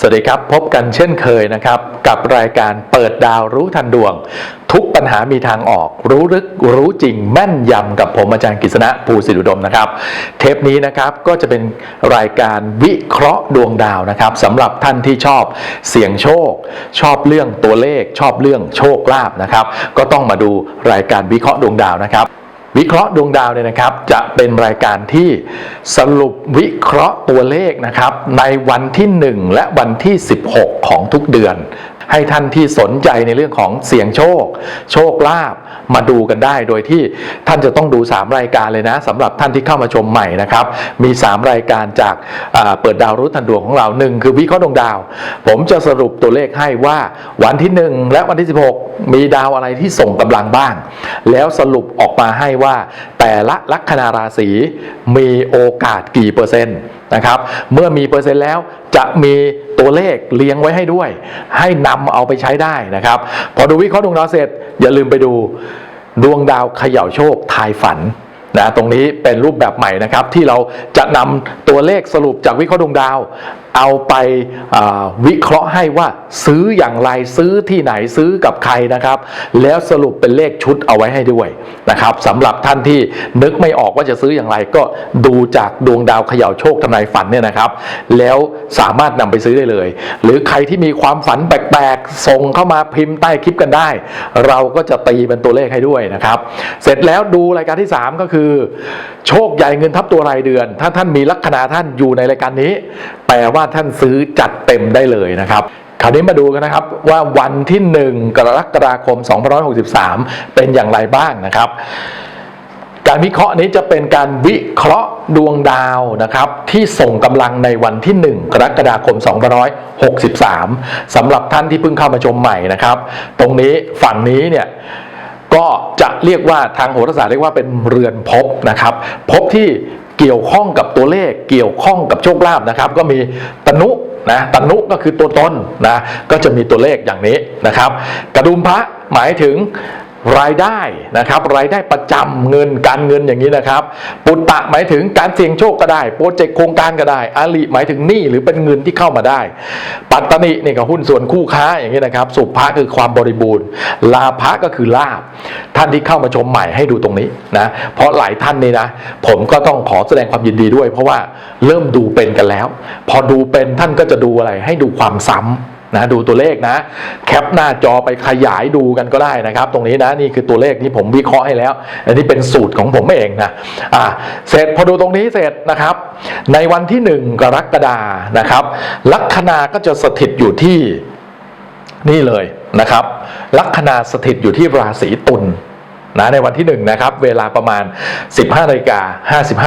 สวัสดีครับ พบกันเช่นเคยนะครับ กับรายการเปิดดาวรู้ทันดวง ทุกปัญหามีทางออก รู้ลึกรู้จริงแม่นยำกับผมอาจารย์กฤษณะภูสิริอุดมนะครับ เทปนี้นะครับก็จะเป็นรายการวิเคราะห์ดวงดาวนะครับสำหรับท่านที่ชอบเสี่ยงโชค ชอบเรื่องตัวเลข ชอบเรื่องโชคลาภนะครับ ก็ต้องมาดูรายการวิเคราะห์ดวงดาวนะครับ วิเคราะห์ดวงดาวเนี่ยนะครับ จะเป็นรายการที่สรุปวิเคราะห์ตัวเลขนะครับ ในวันที่ 1 และวันที่ 16 ของทุกเดือน ให้ท่านที่สนใจในเรื่องของเสี่ยงโชค โชคลาภมาดูกันได้ โดยที่ท่านจะต้องดู 3 รายการเลยนะสำหรับท่านที่เข้ามาชมใหม่นะครับ มี 3 รายการจากเปิดดาวรู้ทันดวงของเราหนึ่งคือวิเคราะห์ดวงดาว ผมจะสรุปตัวเลขให้ว่าวันที่ 1 และวันที่ 16 มีดาวอะไรที่ส่งกำลังบ้าง แล้วสรุปออกมาให้ว่าแต่ละลัคนาราศีมีโอกาสกี่เปอร์เซ็นต์ นะครับ เมื่อมีเปอร์เซ็นต์แล้วจะมีตัวเลขเลี้ยงไว้ให้ด้วย ให้นำเอาไปใช้ได้นะครับ พอดูวิเคราะห์ดวงดาวเสร็จ อย่าลืมไปดูดวงดาวเขย่าโชคทายฝันนะตรงนี้เป็นรูปแบบใหม่นะครับ ที่เราจะนำตัวเลขสรุปจากวิเคราะห์ดวงดาวเอาไปวิเคราะห์ให้ว่าซื้ออย่างไรซื้อที่ไหนซื้อกับใครนะครับ แล้วสรุปเป็นเลขชุดเอาไว้ให้ด้วยนะครับสำหรับท่านที่นึกไม่ออกว่าจะซื้ออย่างไรก็ดูจากดวงดาวเขย่าโชคทำนายฝันเนี่ยนะครับ แล้วสามารถนำไปซื้อได้เลย หรือใครที่มีความฝันแปลกๆส่งเข้ามาพิมพ์ใต้คลิปกันได้ เราก็จะตีเป็นตัวเลขให้ด้วยนะครับ เสร็จแล้วดูรายการที่ 3 ก็คือ โชคใหญ่เงินทับตัวรายเดือน ถ้าท่านมีลัคนาท่านอยู่ในรายการนี้แปลว่าท่านซื้อจัดเต็มได้เลยนะครับคราวนี้มาดูกันนะครับว่าวันที่ 1 กรกฎาคม 2563 เป็นอย่างไรบ้างนะครับ การวิเคราะห์นี้จะเป็นการวิเคราะห์ดวงดาวนะครับที่ส่งกำลังในวันที่ 1 กรกฎาคม 2563 สำหรับท่านที่เพิ่งเข้ามาชมใหม่นะครับ ตรงนี้ฝั่งนี้เนี่ยก็จะเรียกว่าทางโหราศาสตร์เรียกว่าเป็นเรือนภพนะครับภพที่ เกี่ยวข้องกับตัวเลขเกี่ยวข้องกับโชคลาภนะครับ ก็มีตนุนะตนุก็คือตัวตนนะก็จะมีตัวเลขอย่างนี้นะครับ กระดุมพระหมายถึง รายได้นะครับรายได้ประจำเงินการเงินอย่างนี้นะครับ ปุตตะหมายถึงการเสี่ยงโชคก็ได้โปรเจกต์โครงการก็ได้อาลีหมายถึงหนี้หรือเป็นเงินที่เข้ามาได้ ปัตตนิเนี่ยก็หุ้นส่วนคู่ค้าอย่างนี้นะครับ สุภะคือความบริบูรณ์ ลาภะก็คือลาบ ท่านที่เข้ามาชมใหม่ให้ดูตรงนี้นะเพราะหลายท่านนี่นะผมก็ต้องขอแสดงความยินดีด้วย เพราะว่าเริ่มดูเป็นกันแล้ว พอดูเป็นท่านก็จะดูอะไรให้ดูความซ้ำ นะดูตัวเลขนะ แคปหน้าจอไปขยายดูกันก็ได้นะครับ ตรงนี้นะนี่คือตัวเลขที่ผมวิเคราะห์ให้แล้ว อันนี้เป็นสูตรของผมเองนะอ่าเสร็จพอดูตรงนี้เสร็จนะครับ ในวันที่ 1 กรกฎานะครับ ลัคนาก็จะสถิตอยู่ที่นี่เลยนะครับ ลัคนาสถิตอยู่ที่ราศีตุลนะในวันที่1นะครับเวลาประมาณ 15นาฬิกา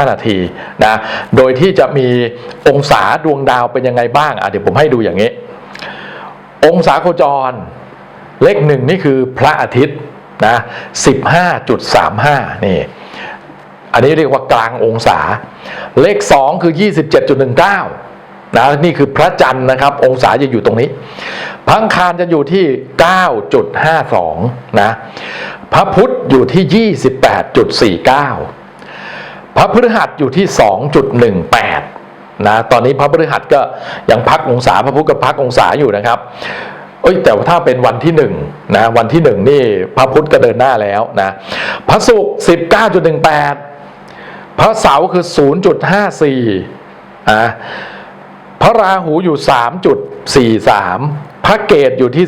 55 นาทีนะโดยที่จะมีองศาดวงดาวเป็นยังไงบ้างอะเดี๋ยวผมให้ดูอย่างนี้ องศาโคจร เลขหนึ่งนี่คือพระอาทิตย์นะ15.35นี่ อันนี้เรียกว่ากลางองศา เลข2คือ27.19นะนี่คือพระจันทร์นะครับ องศาจะอยู่ตรงนี้ พังคารจะอยู่ที่ 9.52 นะ พระพุธอยู่ที่ 28.49 พระพฤหัสอยู่ที่ 2.18 นะตอนนี้พระพฤหัสก็ยังพักองศาพระพุธก็พักองศาอยู่นะครับเอ้ยแต่ถ้าเป็นวันที่หนึ่งนะวันที่หนึ่งนี่พระพุธก็เดินหน้าแล้วนะพระศุกร์19.18 พระเสาร์คือ 0.54อะพระราหูอยู่ 3.43 พระเกตอยู่ที่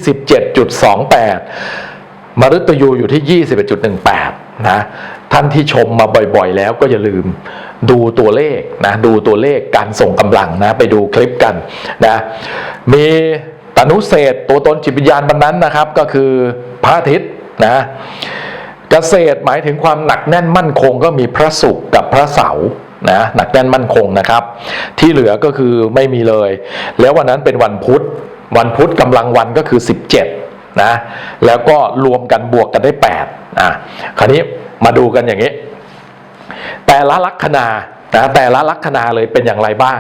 17.28 มฤตยูอยู่ที่ 21.18 นะท่านที่ชมมาบ่อยๆ แล้วก็อย่าลืม ดูตัวเลขนะดูตัวเลขการส่งกำลังนะไปดูคลิปกันนะมีตนุเศษตัวตนจิตวิญญาณบรรนั้นนะครับ ก็คือพระอาทิตย์นะเกษตรหมายถึงความหนักแน่นมั่นคงก็มีพระศุกร์กับพระเสาร์นะหนักแน่นมั่นคงนะครับ ที่เหลือก็คือไม่มีเลย แล้ววันนั้นเป็นวันพุธ วันพุธกำลังวันก็คือ 17นะแล้วก็รวมกันบวกกันได้8อะคราวนี้มาดูกันอย่างนี้ แต่ละลัคนานะแต่ละลัคนาเลยเป็นอย่างไรบ้าง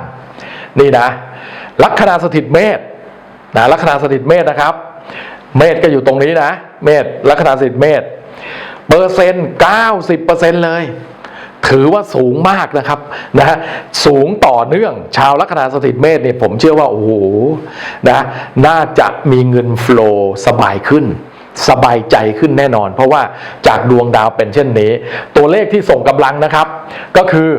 นี่นะ ลัคนาสถิตเมษนะลัคนาสถิตเมษนะครับ เมษก็อยู่ตรงนี้นะ เมษลัคนาสถิตเมษเปอร์เซ็นต์90%เปอร์เซ็นต์เลย ถือว่าสูงมากนะครับนะฮะสูงต่อเนื่องชาวลัคนาสถิตเมษเนี่ยผมเชื่อว่า โอ้โหนะน่าจะมีเงินฟลอสบายขึ้น สบายใจขึ้นแน่นอน เพราะว่าจากดวงดาวเป็นเช่นนี้ ตัวเลขที่ส่งกำลังนะครับ ก็คือ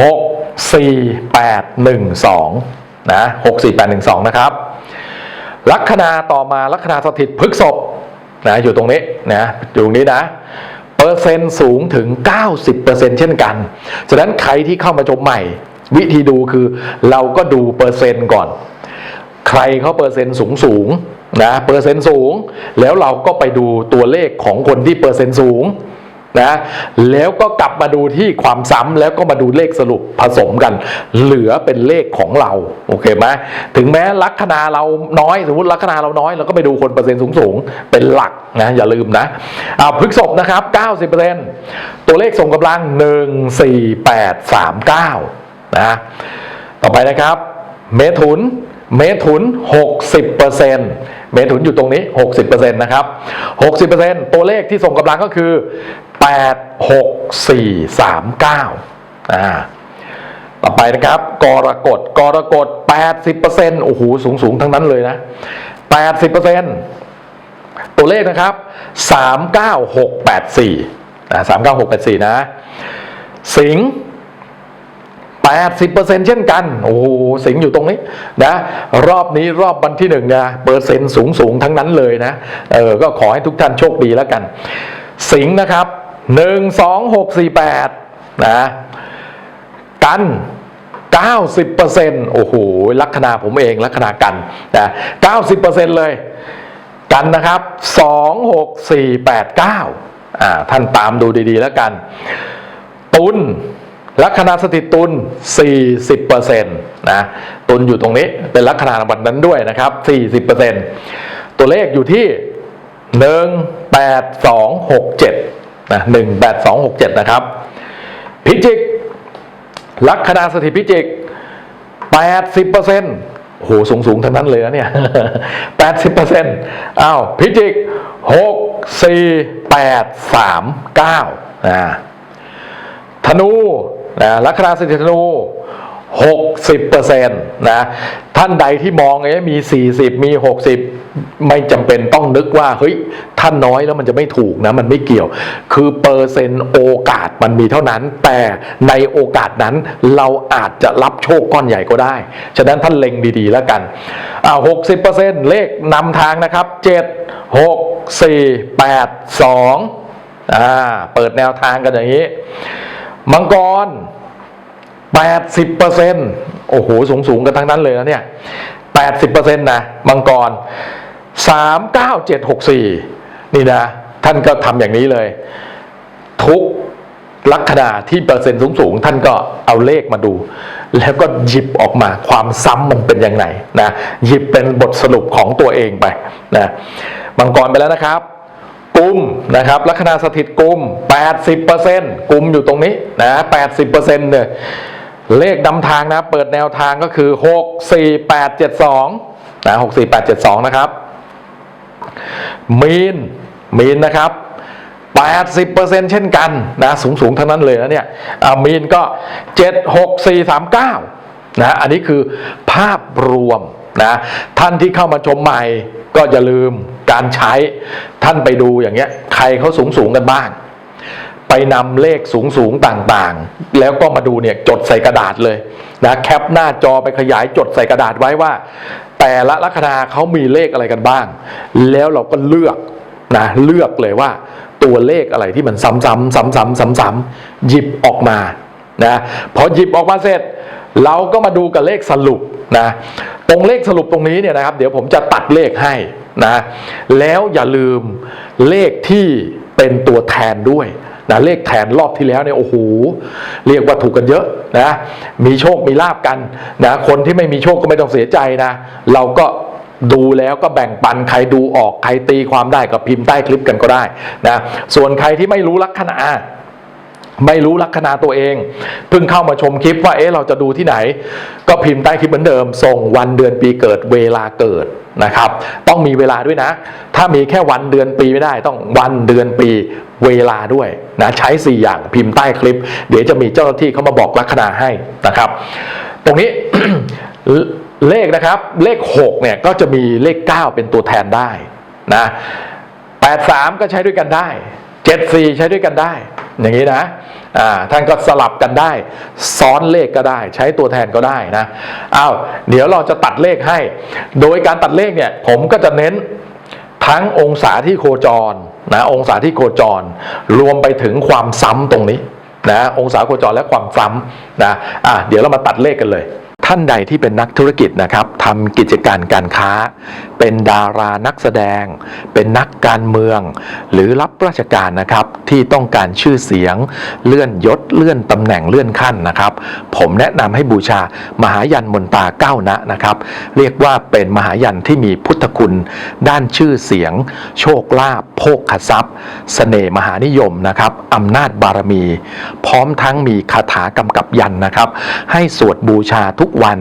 6 4 8 1 2นะ6 4 8 1 2 นะครับ ลัคนาต่อมาลัคนาสถิตพฤกษภนะอยู่ตรงนี้นะอยู่ตรงนี้นะเปอร์เซ็นต์สูงถึง 90%เช่นกัน ฉะนั้นใครที่เข้ามาชมใหม่ วิธีดูคือเราก็ดูเปอร์เซ็นต์ก่อน ใครเขาเปอร์เซ็นต์สูงสูงๆนะเปอร์เซ็นต์สูง แล้วเราก็ไปดูตัวเลขของคนที่เปอร์เซ็นต์สูงนะแล้วก็กลับมาดูที่ความซ้ำแล้วก็มาดูเลขสรุปผสมกัน เหลือเป็นเลขของเราโอเคไหมถึงแม้ลัคนาเราน้อยสมมติลัคนาเราน้อยเราก็ไปดูคนเปอร์เซ็นต์สูงสูงเป็นหลักนะอย่าลืมนะอ่าพฤกษภนะครับ 90%ตัวเลขส่งกำลัง 1 4 8 3 9นะต่อไปนะครับ เมถุน เมถุน 60%เมถุนอยู่ตรงนี้ 60%นะครับ 60%ตัวเลขที่ส่งกำลังก็คือ 8 6 4 3 9อ่าต่อไปนะครับ กรกฎ กรกฎ 80%โอ้โห สูงสูงทั้งนั้นเลยนะ 80%ตัวเลขนะครับ 39684อ่า39684 นะ สิงห์ 80%เช่นกัน โอ้โหสิงอยู่ตรงนี้นะรอบนี้รอบวันที่หนึ่งนะเปอร์เซ็นต์สูงสูงทั้งนั้นเลยนะเออก็ขอให้ทุกท่านโชคดีแล้วกัน สิงนะครับ1 2 6 4 8นะกัน90%โอ้โหลัคนาผมเองลัคนากันนะ90%เลยกันนะครับ 2 6 4 8 9อ่าท่านตามดูดีๆแล้วกัน ตุล ลัคนาสถิตตุล40%นะตุลอยู่ตรงนี้เป็นลัคนาวันนั้นด้วยนะครับ 40%ตัวเลขอยู่ที่ 18267นะ18267 นะครับ พิจิก ลัคนาสถิตพิจิก 80%โหสูงสูงทั้งนั้นเลยนะเนี่ย80%อ้าวพิจิก6 4 8 3 9อ่าธนู นะลัคนาสถิตธนู 60%นะท่านใดที่มองเอ๊ะมี 40 มี 60 ไม่จำเป็นต้องนึกว่าเฮ้ยท่านน้อยแล้วมันจะไม่ถูกนะมันไม่เกี่ยว คือเปอร์เซ็นต์โอกาสมันมีเท่านั้น แต่ในโอกาสนั้นเราอาจจะรับโชคก้อนใหญ่ก็ได้ ฉะนั้นท่านเล็งดีๆแล้วกันอ่า60%เลขนำทางนะครับ7 6 4 8 2อ่าเปิดแนวทางกันอย่างนี้ มังกร 80%โอ้โห สูงสูงกันทั้งนั้นเลยนะเนี่ย 80%นะ มังกร 39764 นี่นะ ท่านก็ทำอย่างนี้เลย ทุกลัคนาที่เปอร์เซ็นต์สูงๆท่านก็เอาเลขมาดู แล้วก็หยิบออกมาความซ้ำมันเป็นยังไงนะ หยิบเป็นบทสรุปของตัวเองไปนะ มังกรไปแล้วนะครับ กุมนะครับลัคนาสถิตกุม 80%กุมอยู่ตรงนี้นะ80%เนี่ยเลขนำทางนะเปิดแนวทางก็คือ 6 4 8 7 2นะ6 4 8 7 2 นะครับ มีนมีนนะครับ80%เช่นกันนะสูงสูงทั้งนั้นเลยนะเนี่ยอ่ามีนก็ 7 6 4 3 9นะอันนี้คือภาพรวมนะท่านที่เข้ามาชมใหม่ก็อย่าลืม การใช้ท่านไปดูอย่างเงี้ย ใครเขาสูงสูงๆกันบ้าง ไปนำเลขสูงสูงๆต่างๆ แล้วก็มาดูเนี่ยจดใส่กระดาษเลยนะแคปหน้าจอไปขยายจดใส่กระดาษไว้ว่า แต่ละลัคนาเขามีเลขอะไรกันบ้าง แล้วเราก็เลือกนะเลือกเลยว่าตัวเลขอะไรที่มันซ้ำๆซ้ำๆซ้ำๆหยิบออกมานะพอหยิบออกมาเสร็จ เราก็มาดูกับเลขสรุปนะตรงเลขสรุปตรงนี้เนี่ยนะครับ เดี๋ยวผมจะตัดเลขให้ นะแล้วอย่าลืมเลขที่เป็นตัวแทนด้วยนะเลขแทนรอบที่แล้วเนี่ยโอ้โหเรียกว่าถูกกันเยอะนะมีโชคมีลาบกันนะคนที่ไม่มีโชคก็ไม่ต้องเสียใจนะ เราก็ดูแล้วก็แบ่งปันใครดูออกใครตีความได้ก็พิมพ์ใต้คลิปกันก็ได้นะส่วนใครที่ไม่รู้ลัคนา ไม่รู้ลัคนาตัวเอง เพิ่งเข้ามาชมคลิปว่าเอ๊ะเราจะดูที่ไหน ก็พิมพ์ใต้คลิปเหมือนเดิม ส่งวันเดือนปีเกิดเวลาเกิดนะครับ ต้องมีเวลาด้วยนะ ถ้ามีแค่วันเดือนปีไม่ได้ ต้องวันเดือนปีเวลาด้วยนะใช้ 4 อย่างพิมพ์ใต้คลิป เดี๋ยวจะมีเจ้าหน้าที่เขามาบอกลัคนาให้นะครับ ตรงนี้เลขนะครับเลข6เนี่ยก็จะมีเลข 9 เป็นตัวแทนได้นะ83 ก็ใช้ด้วยกันได้ 74 ใช้ด้วยกันได้ อย่างนี้นะอ่าท่านก็สลับกันได้ ซ้อนเลขก็ได้ ใช้ตัวแทนก็ได้นะอ้าวเดี๋ยวเราจะตัดเลขให้ โดยการตัดเลขเนี่ยผมก็จะเน้นทั้งองศาที่โคจรนะองศาที่โคจร รวมไปถึงความซ้ำตรงนี้นะองศาโคจรและความซ้ำนะอะเดี๋ยวเรามาตัดเลขกันเลย ท่านใดที่เป็นนักธุรกิจนะครับทำกิจการการค้า เป็นดารานักแสดง เป็นนักการเมือง หรือรับราชการนะครับที่ต้องการชื่อเสียง เลื่อนยศเลื่อนตำแหน่งเลื่อนขั้นนะครับ ผมแนะนำให้บูชามหายันมนตาเก้านะนะครับ เรียกว่าเป็นมหายันที่มีพุทธคุณ ด้านชื่อเสียง โชคลาภโภคทรัพย์เสน่ห์มหานิยมนะครับอำนาจบารมี พร้อมทั้งมีคาถากำกับยันนะครับ ให้สวดบูชาทุกวัน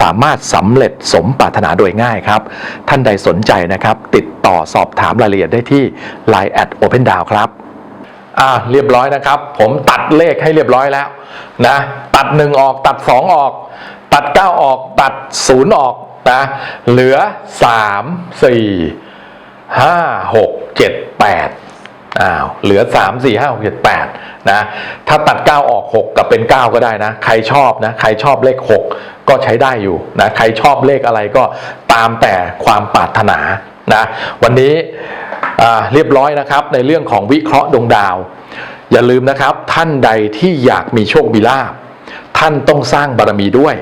สามารถสำเร็จสมปรารถนาโดยง่ายครับ ท่านใดสนใจนะครับ ติดต่อสอบถามรายละเอียดได้ที่ Line at Open d o w n ครับอ่าเรียบร้อยนะครับ ผมตัดเลขให้เรียบร้อยแล้วนะตัด 1 ออกตัด 2 ออก ตัด 9 ออกตัด 0 ออกนะเหลือ 3 4 5 6 7 8 อ้าวเหลือ 3 4 5 6 7 8นะถ้าตัด 9 ออก 6 กับเป็น 9 ก็ได้นะ ใครชอบนะใครชอบเลข 6 ก็ใช้ได้อยู่นะใครชอบเลขอะไรก็ตามแต่ความปรารถนานะวันนี้เรียบร้อยนะครับในเรื่องของวิเคราะห์ดวงดาว อย่าลืมนะครับท่านใดที่อยากมีโชคมีลาภท่านต้องสร้างบารมีด้วย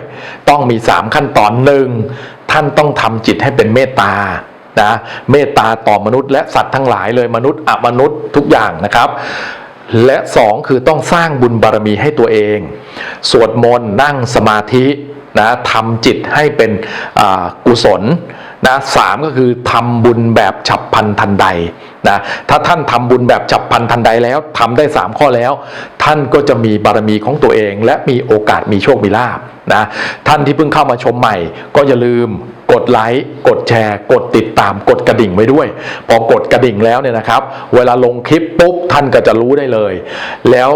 ต้องมี 3 ขั้นตอนหนึ่งท่านต้องทำจิตให้เป็นเมตตา นะเมตตาต่อมนุษย์และสัตว์ทั้งหลายเลยมนุษย์อมนุษย์ทุกอย่างนะครับและสองคือต้องสร้างบุญบารมีให้ตัวเอง สวดมนต์นั่งสมาธินะทำจิตให้เป็นกุศลนะสามก็คือทำบุญแบบฉับพลันทันใดนะถ้าท่านทำบุญแบบฉับพลันทันใดแล้วทำได้3ข้อแล้ว ท่านก็จะมีบารมีของตัวเอง และมีโอกาสมีโชคมีลาภนะท่านที่เพิ่งเข้ามาชมใหม่ ก็อย่าลืม กดไลค์กดแชร์ กดติดตามกดกระดิ่งไว้ด้วย พอกดกระดิ่งแล้วเนี่ยนะครับ เวลาลงคลิปปุ๊บท่านก็จะรู้ได้เลย แล้ว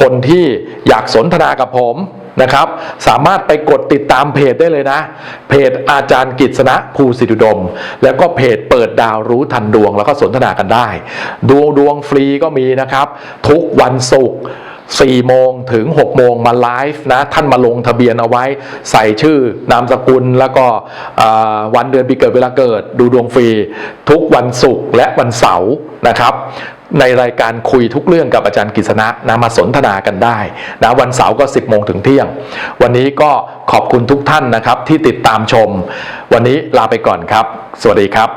คนที่อยากสนทนากับผมนะครับ สามารถไปกดติดตามเพจได้เลยนะ เพจอาจารย์กิษณะภูสิทธิดม แล้วก็เพจเปิดดาวรู้ทันดวงแล้วก็สนทนากันได้ ดวงดวงฟรีก็มีนะครับ ทุกวันศุกร์ 4โมงถึง6โมงมาไลฟ์นะท่านมาลงทะเบียนเอาไว้ ใส่ชื่อนามสกุลแล้วก็วันเดือนปีเกิดเวลาเกิด ดูดวงฟรี ทุกวันศุกร์และวันเสาร์นะครับในรายการคุยทุกเรื่องกับอาจารย์กฤษณะนะมาสนทนากันได้นะวันเสาร์ก็ 10 โมงถึงเที่ยง วันนี้ก็ขอบคุณทุกท่านนะครับที่ติดตามชม วันนี้ลาไปก่อนครับ สวัสดีครับ